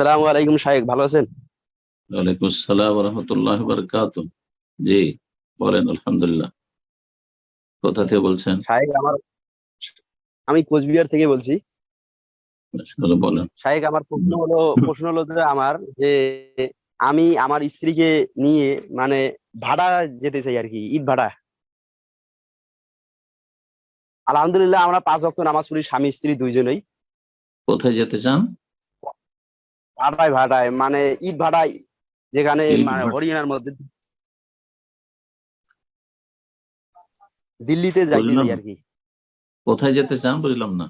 আলাইকুম শাহেক ভালো আছেন? ওয়ালাইকুম আসসালাম রহমতুল্লাহ বারকাত জি বলেন আলহামদুলিল্লাহ। কোথা থেকে বলছেন? শাহেক আমার আমি কোচবিহার থেকে বলছি। বলেন। শাহেক আমার প্রশ্ন হলো প্রশ্ন হলো যে আমার যে আমি আমার স্ত্রীকে নিয়ে মানে ভাড়া যেতে চাই আর কি ঈদ ভাড়া। আলহামদুলিল্লাহ আমরা পাঁচ ওয়াক্ত নামাজ পড়ি স্বামী স্ত্রী দুইজনেই। কোথায় যেতে চান? ভাড়ায় ভাড়ায় মানে ঈদ ভাড়ায় যেখানে মানে হরিয়ানার মধ্যে দিল্লিতে যাইতে চাই আর কি কোথায় যেতে চান? বুঝলাম না।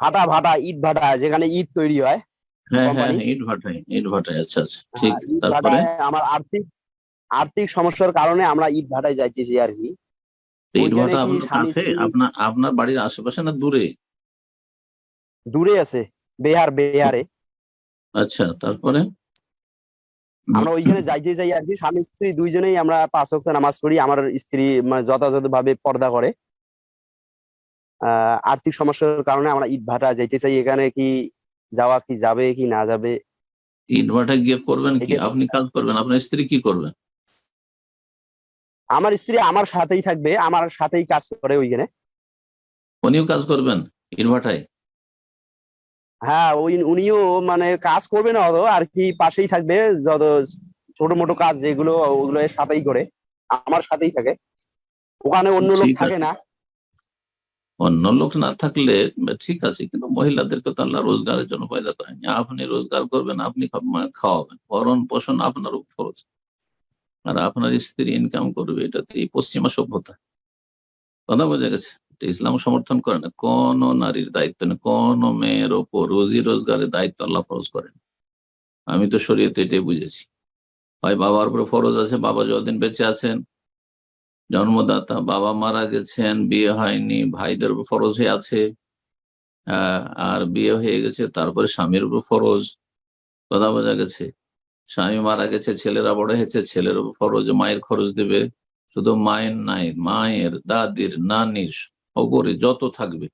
ভাটা ভাটা ঈদ ভাটা যেখানে ঈদ তৈরি হয়। হ্যাঁ হ্যাঁ হ্যাঁ, ইট ভাটায় ইট ভাটায়। আচ্ছা আচ্ছা ঠিক তারপরে? আমার আর্থিক আর্থিক সমস্যার কারণে আমরা ঈদ ভাটায় যাইতেছি আর কি ইট ভাটা আপনার বাড়ির আশেপাশে না দূরে? দূরে আছে বেহার বিহারে। আচ্ছা তারপরে? আমরা ওইখানে যাইতে যাই আর কি স্বামী স্ত্রী দুইজনেই আমরা পাঁচ ওয়াক্ত নামাজ পড়ি আমার স্ত্রী মানে যথাযথ ভাবে পর্দা করে। আহ আর্থিক সমস্যার কারণে আমরা ঈদ ভাটা যাইতে চাই এখানে কি যাওয়া কি যাবে কি না যাবে? ইট ভাটায় গিয়ে করবেন কি? আপনি কাজ করবেন আপনার স্ত্রী কি করবেন আমার স্ত্রী আমার সাথেই থাকবে আমার সাথেই কাজ করে ওইখানে। উনিও কাজ করবেন ইট ভাটায়? হ্যাঁ ওই উনিও মানে কাজ করবে না অত আর কি পাশেই থাকবে যত ছোট মোটো কাজ যেগুলো ওগুলো এর সাথেই করে আমার সাথেই থাকে। ওখানে অন্য লোক থাকে না। অন্য লোক না থাকলে ঠিক আছে কিন্তু মহিলাদেরকে তো আল্লাহ রোজগারের জন্য পয়দা করেনি আপনি রোজগার করবেন আপনি মানে খাওয়াবেন। ভরণ পোষণ আপনার খরচ। আর আপনার স্ত্রী ইনকাম করবে এটা তো এই পশ্চিমা সভ্যতা। কথা বোঝা গেছে? ইসলাম সমর্থন করে না। কোন নারীর দায়িত্ব নেই, কোন মেয়ের ওপর রোজি রোজগারের দায়িত্ব আল্লাহ ফরজ করেন। আমি তো শরীয়তে এটাই বুঝেছি। হয় বাবার উপরে ফরজ আছে, বাবা যতদিন বেঁচে আছেন, জন্মদাতা, বাবা মারা গেছেন, বিয়ে হয়নি, ভাইদের উপর ফরজ হয়ে আছে আর বিয়ে হয়ে গেছে, তারপরে স্বামীর উপর ফরজ। কথা বোঝা গেছে। স্বামী মারা গেছে, ছেলেরা বড় হয়েছে, ছেলের উপর ফরজ, মায়ের খরচ দেবে। শুধু মায়ের নাই, মায়ের, দাদির, নানির ওপরে যত থাকবে,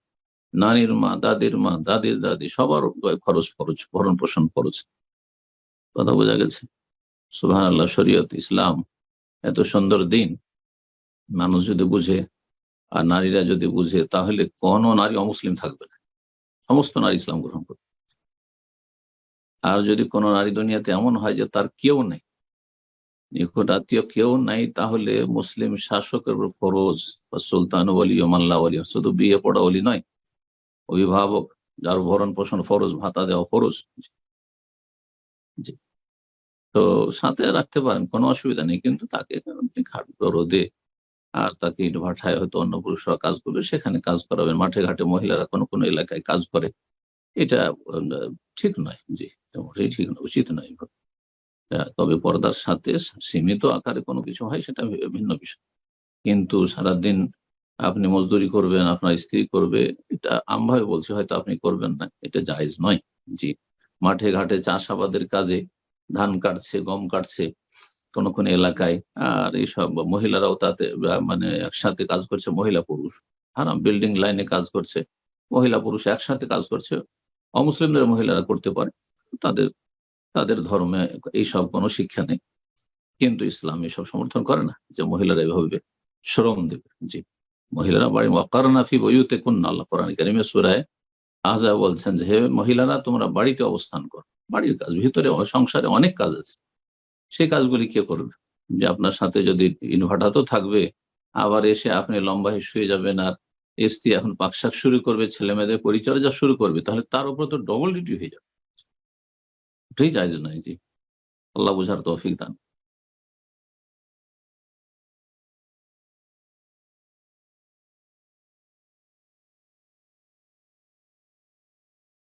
নানির মা, দাদির মা, দাদির দাদি, সবার খরচ ফরজ ভরণ পোষণ খরচ। কথা বোঝা গেছে? সুহান আল্লাহ শরীয়ত, ইসলাম, এত সুন্দর দিন। মানুষ যদি বুঝে আর নারীরা যদি বুঝে, তাহলে কোনো নারী অমুসলিম থাকবে না। সমস্ত নারী ইসলাম গ্রহণ করবে। আর যদি কোনো নারী দুনিয়াতে এমন হয় যে তার কেউ নেই নিকট আত্মীয় কেউ নাই, তাহলে মুসলিম শাসকের উপর ফরজ বা সুলতান বলি মাল্লা বলি শুধু বিয়ে পড়া বলি নয়, অভিভাবক যার ভরণ পোষণ ফরজ, ভাতা দেওয়া ফরজ। তো সাথে রাখতে পারেন, কোনো অসুবিধা নেই, কিন্তু তাকে খাটবে রোদে আর তাকে ইট হয়তো অন্য পুরুষরা কাজ করবে, সেখানে কাজ করাবেন। মাঠে ঘাটে মহিলারা কোনো কোনো এলাকায় কাজ করে, এটা ঠিক নয়। জি ঠিক নয়, উচিত নয়। তবে পর্দার সাথে সীমিত আকারে কোনো কিছু হয় সেটা ভিন্ন বিষয়। কিন্তু সারাদিন আপনি মজদুরি করবেন, আপনার স্ত্রী করবে, এটা আমভাবে বলছি, হয়তো আপনি করবেন না। এটা জায়েজ নয়। জি, মাঠে ঘাটে চাষাবাদের কাজে ধান কাটছে, গম কাটছে, কোন কোন এলাকায়, আর এইসব মহিলারাও তাতে মানে একসাথে কাজ করছে, মহিলা পুরুষ। হারাম, বিল্ডিং লাইনে কাজ করছে, মহিলা পুরুষ একসাথে কাজ করছে। অমুসলিমদের মহিলারা করতে পারে, তাদের তাদের ধর্মে এইসব কোনো শিক্ষা নেই। কিন্তু ইসলাম এসব সমর্থন করে না যে মহিলারা এভাবে শ্রম দেবে। জি, মহিলারা বাড়ি ওয়াকারনাফি বইতে কোন আল্লাহ কোরআন কারিমে সুরায় আজা বলছেন যে, হে মহিলারা, তোমরা বাড়িতে অবস্থান করো। বাড়ির কাজ, ভিতরে সংসারে অনেক কাজ আছে। সেই কাজগুলি কে করবে? যে আপনার সাথে যদি ইনভার্টার তো থাকবে, আবার এসে আপনি লম্বা শুয়ে যাবেন আর স্ত্রী এখন পাকশাক শুরু করবে ছেলে মেয়েদের পরিচর্যা শুরু করবে, তাহলে তার উপর তো ডবল ডিউটি হয়ে যাবে। এটাই জায়জ নয় জি। আল্লাহ বুঝার তৌফিক দান।